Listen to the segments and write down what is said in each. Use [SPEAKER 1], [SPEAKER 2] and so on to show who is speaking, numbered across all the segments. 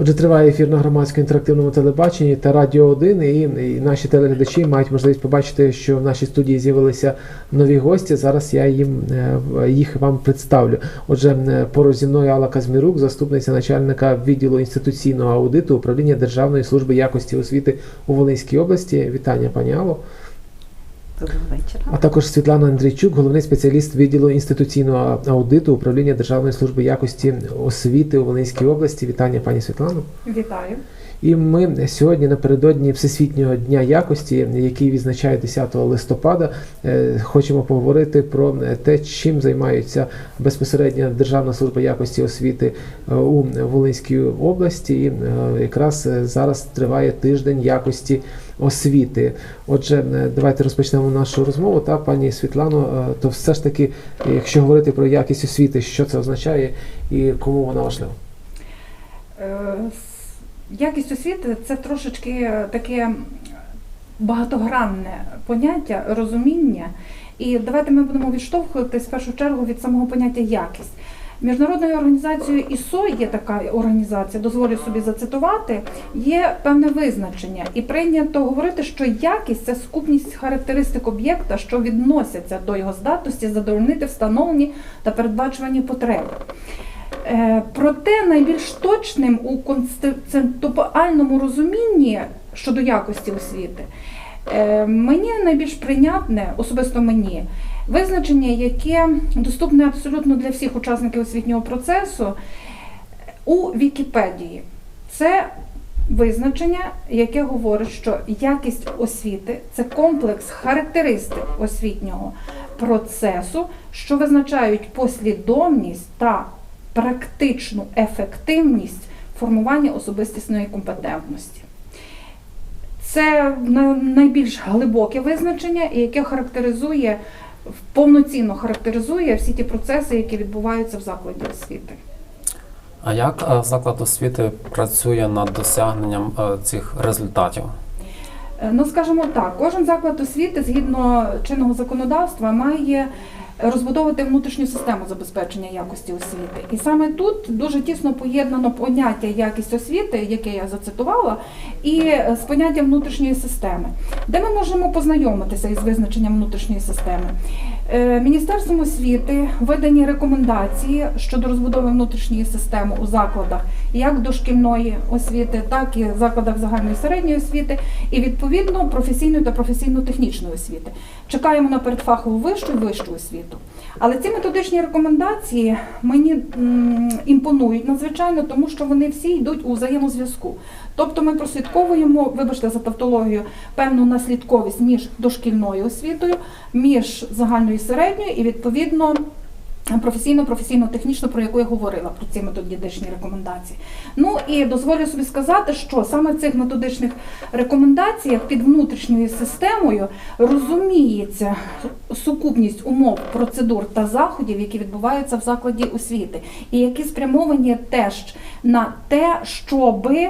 [SPEAKER 1] Отже, триває ефір на громадському інтерактивному телебаченні та Радіо 1, і, і наші телеглядачі мають можливість побачити, що в нашій студії з'явилися нові гості. Зараз я їм е, їх вам представлю. Отже, е, поруч зі мною Алла Казмірук, заступниця начальника відділу інституційного аудиту управління Державної служби якості освіти у Волинській області. Вітання, пані Алло.
[SPEAKER 2] Доброго вечора.
[SPEAKER 1] А також Світлана Андрійчук, головний спеціаліст відділу інституційного аудиту управління Державної служби якості освіти у Волинській області. Вітання, пані Світлано.
[SPEAKER 3] Вітаю.
[SPEAKER 1] І ми сьогодні напередодні Всесвітнього дня якості, який відзначає 10 листопада, е, хочемо поговорити про те, чим займаються безпосередньо Державна служба якості освіти е, у Волинській області. І е, якраз зараз триває тиждень якості освіти. Отже, давайте розпочнемо нашу розмову. Та пані Світлано, то все ж таки, якщо говорити про якість освіти, що це означає і кому вона важлива?
[SPEAKER 3] Якість освіти це трошечки таке багатогранне поняття, розуміння. І давайте ми будемо відштовхуватись в першу чергу від самого поняття якість. Міжнародною організацією ІСО є така організація, дозволю собі зацитувати, є певне визначення, і прийнято говорити, що якість це сукупність характеристик об'єкта, що відносяться до його здатності задовольнити встановлені та передбачувані потреби. Е, Проте найбільш точним у концептуальному розумінні щодо якості освіти е, мені найбільш прийнятне, особисто мені, визначення, яке доступне абсолютно для всіх учасників освітнього процесу у Вікіпедії. Це визначення, яке говорить, що якість освіти це комплекс характеристик освітнього процесу, що визначають послідовність та практичну ефективність формування особистісної компетентності. Це найбільш глибоке визначення, яке характеризує повноцінно характеризує всі ті процеси, які відбуваються в закладі освіти.
[SPEAKER 4] А як е, заклад освіти працює над досягненням е, цих результатів?
[SPEAKER 3] Е, Ну, скажімо так, кожен заклад освіти згідно чинного законодавства має розбудовувати внутрішню систему забезпечення якості освіти. І саме тут дуже тісно поєднано поняття якість освіти, яке я зацитувала, і е, з поняттям внутрішньої системи. Де ми можемо познайомитися із визначенням внутрішньої системи? Е, Міністерством освіти видані рекомендації щодо розбудови внутрішньої системи у закладах як дошкільної освіти, так і закладах загальної середньої освіти, і відповідно професійної та професійно-технічної освіти. Чекаємо на передфахову вищу і вищу освіту. Але ці методичні рекомендації мені імпонують надзвичайно, тому що вони всі йдуть у взаємозв'язку. Тобто ми прослідковуємо, вибачте за тавтологію, певну наслідковість між дошкільною освітою, між загальною середньою, і відповідно професійно, професійно-технічно, про яку я говорила, про ці методичні рекомендації. Ну і дозволю собі сказати, що саме в цих методичних рекомендаціях під внутрішньою системою розуміється сукупність умов, процедур та заходів, які відбуваються в закладі освіти, і які спрямовані теж на те, щоби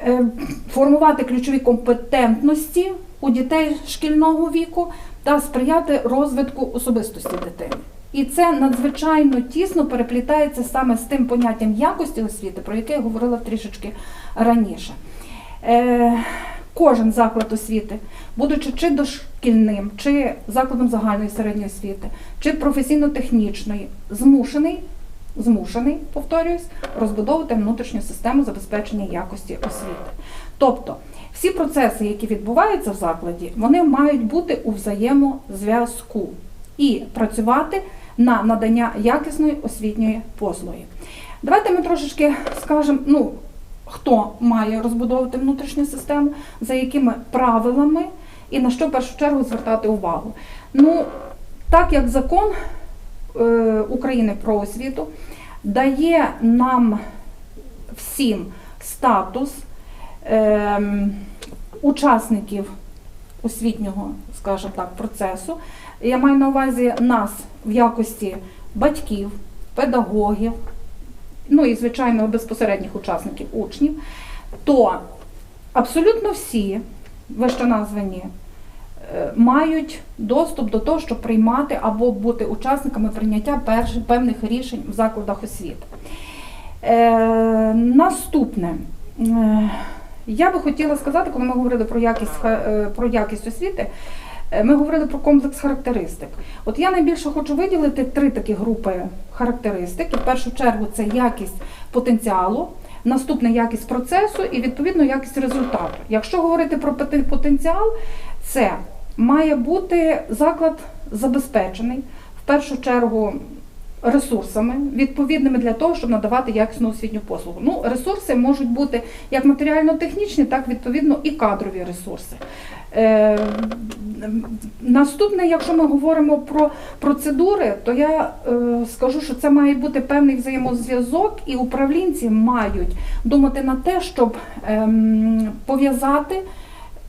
[SPEAKER 3] е, формувати ключові компетентності у дітей шкільного віку та сприяти розвитку особистості дитини. І це надзвичайно тісно переплітається саме з тим поняттям якості освіти, про яке я говорила трішечки раніше. Е, кожен заклад освіти, будучи чи дошкільним, чи закладом загальної середньої освіти, чи професійно-технічної, змушений, змушений, повторююсь, розбудовувати внутрішню систему забезпечення якості освіти. Тобто всі процеси, які відбуваються в закладі, вони мають бути у взаємозв'язку і працювати на надання якісної освітньої послуги. Давайте ми трошечки скажемо, ну, хто має розбудовувати внутрішню систему, за якими правилами і на що в першу чергу звертати увагу. Ну, так як закон е, України про освіту дає нам всім статус ем, учасників освітнього, скажімо так, процесу. Я маю на увазі нас в якості батьків, педагогів, ну і, звичайно, безпосередніх учасників учнів, то абсолютно всі вищеназвані е, мають доступ до того, щоб приймати або бути учасниками прийняття перш- певних рішень в закладах освіти. Е, наступне. Я би хотіла сказати, коли ми говорили про якість, е, про якість освіти, е, ми говорили про комплекс характеристик. От я найбільше хочу виділити три такі групи характеристик. В першу чергу це якість потенціалу, наступне якість процесу і відповідно якість результату. Якщо говорити про поте- потенціал, це має бути заклад забезпечений в першу чергу ресурсами, відповідними для того, щоб надавати якісну освітню послугу. Ну, ресурси можуть бути як матеріально-технічні, так відповідно і кадрові ресурси. Е, наступне, якщо ми говоримо про процедури, то я е, скажу, що це має бути певний взаємозв'язок, і управлінці мають думати на те, щоб ем, пов'язати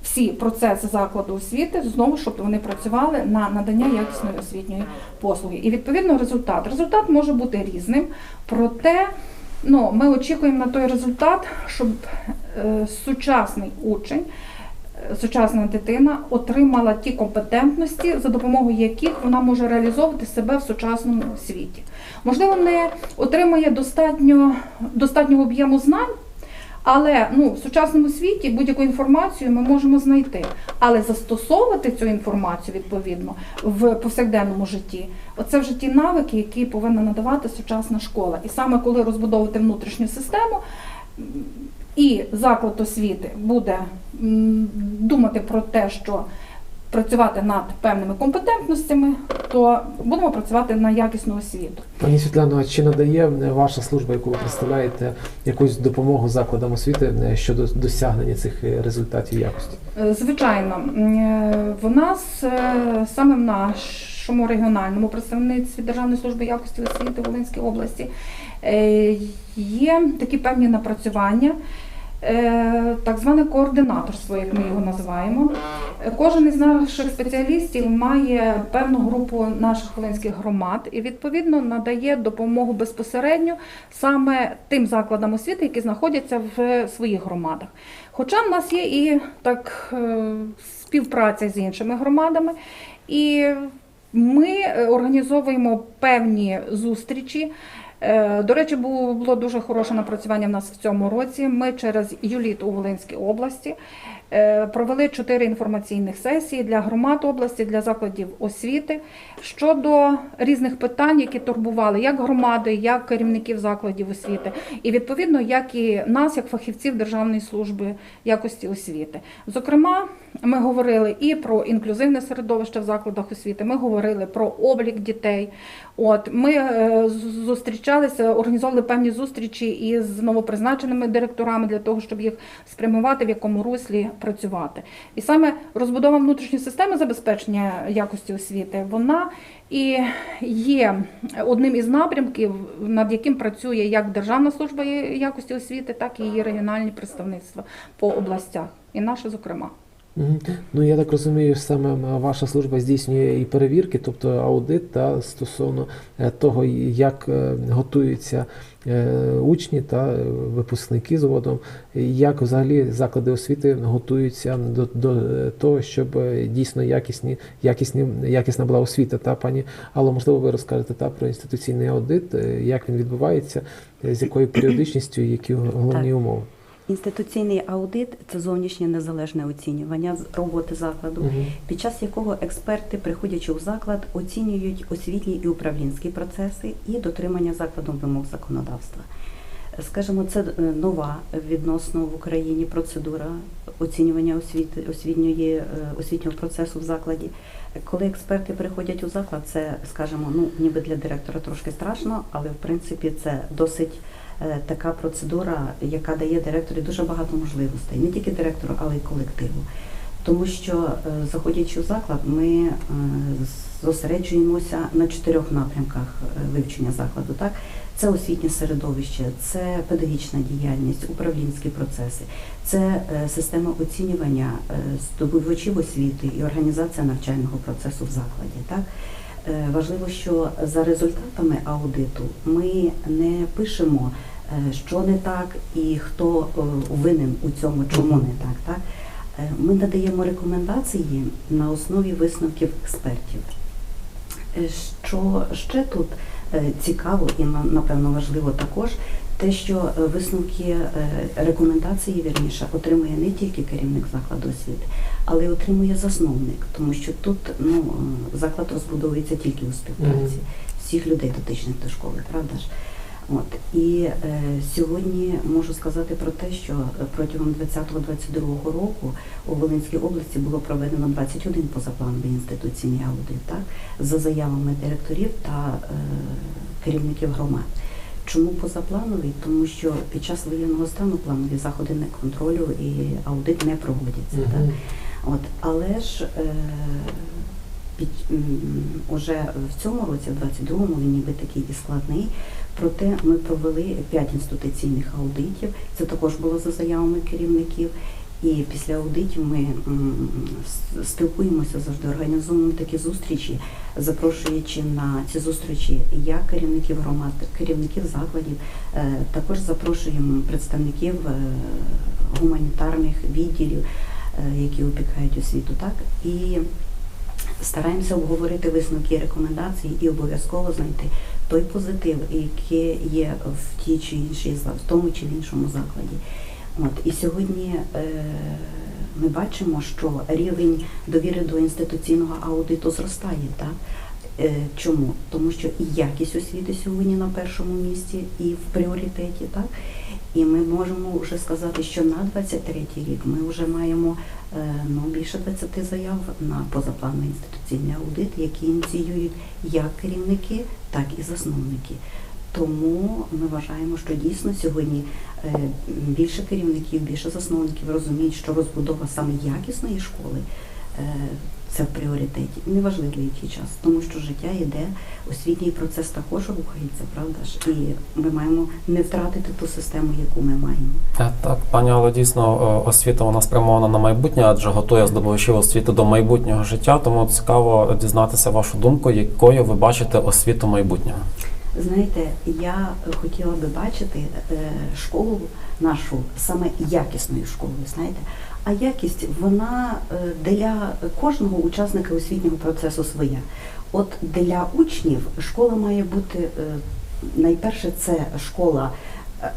[SPEAKER 3] всі процеси закладу освіти знову, щоб вони працювали на надання якісної освітньої послуги. І відповідно результат. Результат може бути різним, проте ну, ми очікуємо на той результат, щоб е, сучасний учень. е, Сучасна дитина отримала ті компетентності, за допомогою яких вона може реалізовувати себе в сучасному світі. Можливо, не отримає достатньо, достатнього об'єму знань, але ну, в сучасному світі будь-яку інформацію ми можемо знайти. Але застосовувати цю інформацію відповідно в повсякденному житті, оце вже ті навики, які повинна надавати сучасна школа. І саме коли розбудовувати внутрішню систему, і заклад освіти буде думати про те, що працювати над певними компетентностями, то будемо працювати на якісну освіту.
[SPEAKER 1] Пані Світлано, чи надає ваша служба, яку ви представляєте, якусь допомогу закладам освіти е, щодо досягнення цих е, результатів якості?
[SPEAKER 3] Е, Звичайно, в нас саме в нашому регіональному представництві Державної служби якості освіти в Волинській області є такі певні напрацювання. Е, Так зване координаторство, як ми його називаємо. Е, Кожен із наших спеціалістів має певну групу наших волинських громад і відповідно надає допомогу безпосередньо саме тим закладам освіти, які знаходяться в своїх громадах. Хоча в нас є і так е, співпраця з іншими громадами, і ми організовуємо певні зустрічі. Е, До речі, було дуже хороше напрацювання в нас в цьому році. Ми через ЮЛІТ у Волинській області провели чотири інформаційних сесії для громад області, для закладів освіти щодо різних питань, які турбували як громади, як керівників закладів освіти, і відповідно, як і нас, як фахівців Державної служби якості освіти. Зокрема, ми говорили і про інклюзивне середовище в закладах освіти. Ми говорили про облік дітей. От ми е, зустрічалися, організовували певні зустрічі із новопризначеними директорами для того, щоб їх спрямувати, в якому руслі працювати. І саме розбудова внутрішньої системи забезпечення якості освіти, вона і є одним із напрямків, над яким працює як Державна служба якості освіти, так і її регіональні представництва по областях, і наше зокрема.
[SPEAKER 1] Ну я так розумію, саме ваша служба здійснює і перевірки, тобто аудит та стосовно е, того, як е, готуються е, учні та випускники згодом, як взагалі заклади освіти готуються до, до того, щоб дійсно якісні, якісні, якісна була освіта. Та пані Алло, можливо, ви розкажете та про інституційний аудит, як він відбувається, з якою періодичністю, які головні умови.
[SPEAKER 2] Інституційний аудит це зовнішнє незалежне оцінювання роботи закладу,
[SPEAKER 1] Мгм.
[SPEAKER 2] під час якого експерти, приходячи у заклад, оцінюють освітні і управлінські процеси і дотримання закладом вимог законодавства. Скажімо, це е, нова відносно в Україні процедура оцінювання освіти, освітньої, е, освітнього процесу в закладі. Коли експерти приходять у заклад, це, скажімо, ну ніби для директора трошки страшно, але в принципі це досить така процедура, яка дає директорі дуже багато можливостей, не тільки директору, але й колективу. Тому що, е, заходячи у заклад, ми е, зосереджуємося на чотирьох напрямках е, вивчення закладу. Так? Це освітнє середовище, це педагогічна діяльність, управлінські процеси, це е, система оцінювання е, здобувачів освіти і організація навчального процесу в закладі. Так? Е, Важливо, що за результатами аудиту ми не пишемо, е, що не так і хто е, винен у цьому, чому не так. так? Ми надаємо рекомендації на основі висновків експертів. Що ще тут цікаво і напевно важливо також, те, що е, висновки е, рекомендації вірніше отримує не тільки керівник закладу освіти, але й отримує засновник, тому що тут ну е, заклад розбудовується тільки у співпраці всіх людей дотичних до школи, правда ж? От і е, сьогодні можу сказати про те, що протягом 2020-2022 року у Волинській області було проведено 21 позаплановий інституційний аудит, так за заявами директорів та е, керівників громад. Чому позаплановий? Тому що під час воєнного стану планові заходи не контролю і аудит не проводяться. Так? От, але ж е, під, уже в цьому році, в 22-му, він ніби такий і складний. Проте ми провели п'ять інституційних аудитів. Це також було за заявами керівників. І після аудитів ми спілкуємося завжди, організовуємо такі зустрічі, запрошуючи на ці зустрічі як керівників громад, керівників закладів, е, також запрошуємо представників е, гуманітарних відділів, е, які опікають освіту, так і стараємося обговорити висновки і рекомендації і обов'язково знайти той позитив, який є в тій чи іншій в тому чи в іншому закладі. От і сьогодні е, ми бачимо, що рівень довіри до інституційного аудиту зростає. Так? Е, чому? Тому що і якість освіти сьогодні на першому місці і в пріоритеті, так? І ми можемо вже сказати, що на 23 рік ми вже маємо ну, більше 20 заяв на позаплановий інституційний аудит, які ініціюють як керівники, так і засновники. Тому ми вважаємо, що дійсно сьогодні е, більше керівників, більше засновників розуміють, що розбудова саме якісної школи е, це в пріоритеті. Неважливо який час, тому що життя йде, освітній процес також рухається, правда ж? І ми маємо не втратити ту систему, яку ми маємо.
[SPEAKER 4] Е, Так, пані, але дійсно е, освіта вона спрямована на майбутнє, адже готує здобувачів освіти до майбутнього життя. Тому цікаво дізнатися вашу думку, якою ви бачите освіту майбутнього.
[SPEAKER 2] Знаєте, я хотіла би бачити е, школу нашу саме якісною школою, знаєте. А якість вона е, для кожного учасника освітнього процесу своя. От для учнів школа має бути е, найперше це школа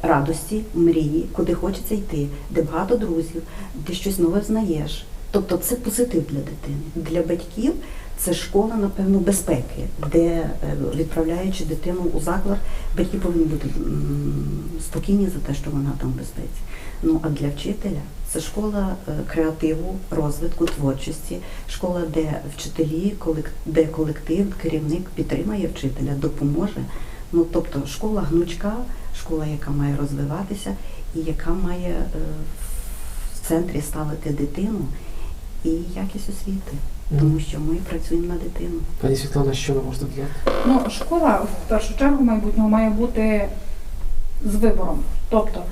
[SPEAKER 2] радості, мрії, куди хочеться йти, де багато друзів, де щось нове знаєш. Тобто це позитив для дитини. Для батьків це школа, напевно, безпеки, де е, відправляючи дитину у заклад, батьки повинні бути спокійні за те, що вона там в безпеці. Ну а для вчителя це школа е, креативу, розвитку, творчості, школа, де вчителі, де колектив, керівник підтримає вчителя, допоможе. Ну тобто школа гнучка, школа, яка має розвиватися і яка має е, в центрі ставити дитину і якість освіти, тому що ми працюємо на дитину.
[SPEAKER 1] Пані Світлана, що ви можете додати?
[SPEAKER 3] Ну, школа в першу чергу майбутнього має бути з вибором. Тобто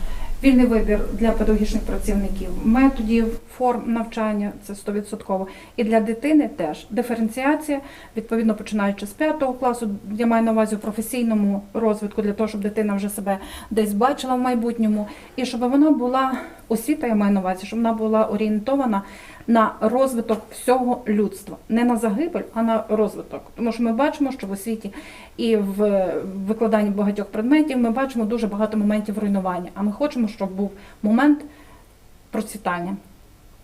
[SPEAKER 3] вільний вибір для педагогічних працівників, методів, форм навчання це 100%. І для дитини теж диференціація, відповідно починаючи з 5 класу, я маю на увазі у професійному розвитку, для того, щоб дитина вже себе десь бачила в майбутньому, і щоб вона була освіта, я маю на увазі, щоб вона була орієнтована на розвиток всього людства, не на загибель, а на розвиток. Тому що ми бачимо, що в освіті і в викладанні багатьох предметів ми бачимо дуже багато моментів руйнування. А ми хочемо, щоб був момент процвітання,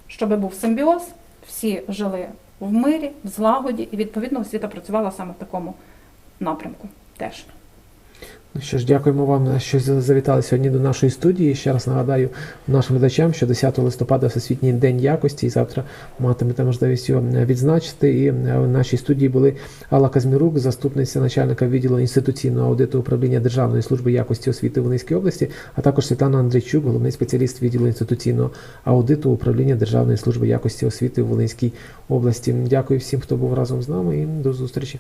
[SPEAKER 3] щоб був симбіоз, всі жили в мирі, в злагоді, і відповідно освіта працювала саме в такому напрямку теж.
[SPEAKER 1] Ну що ж, дякуємо вам, що завітали сьогодні до нашої студії. Ще раз нагадаю нашим глядачам, що 10 листопада Всесвітній день якості, і завтра матимете можливість його відзначити. І е, в нашій студії були Алла Казмірук, заступниця начальника відділу інституційного аудиту управління Державної служби якості освіти в Волинській області, а також Світлана Андрійчук, головний спеціаліст відділу інституційного аудиту управління Державної служби якості освіти в Волинській області. Дякую всім, хто був разом з нами, і до зустрічі.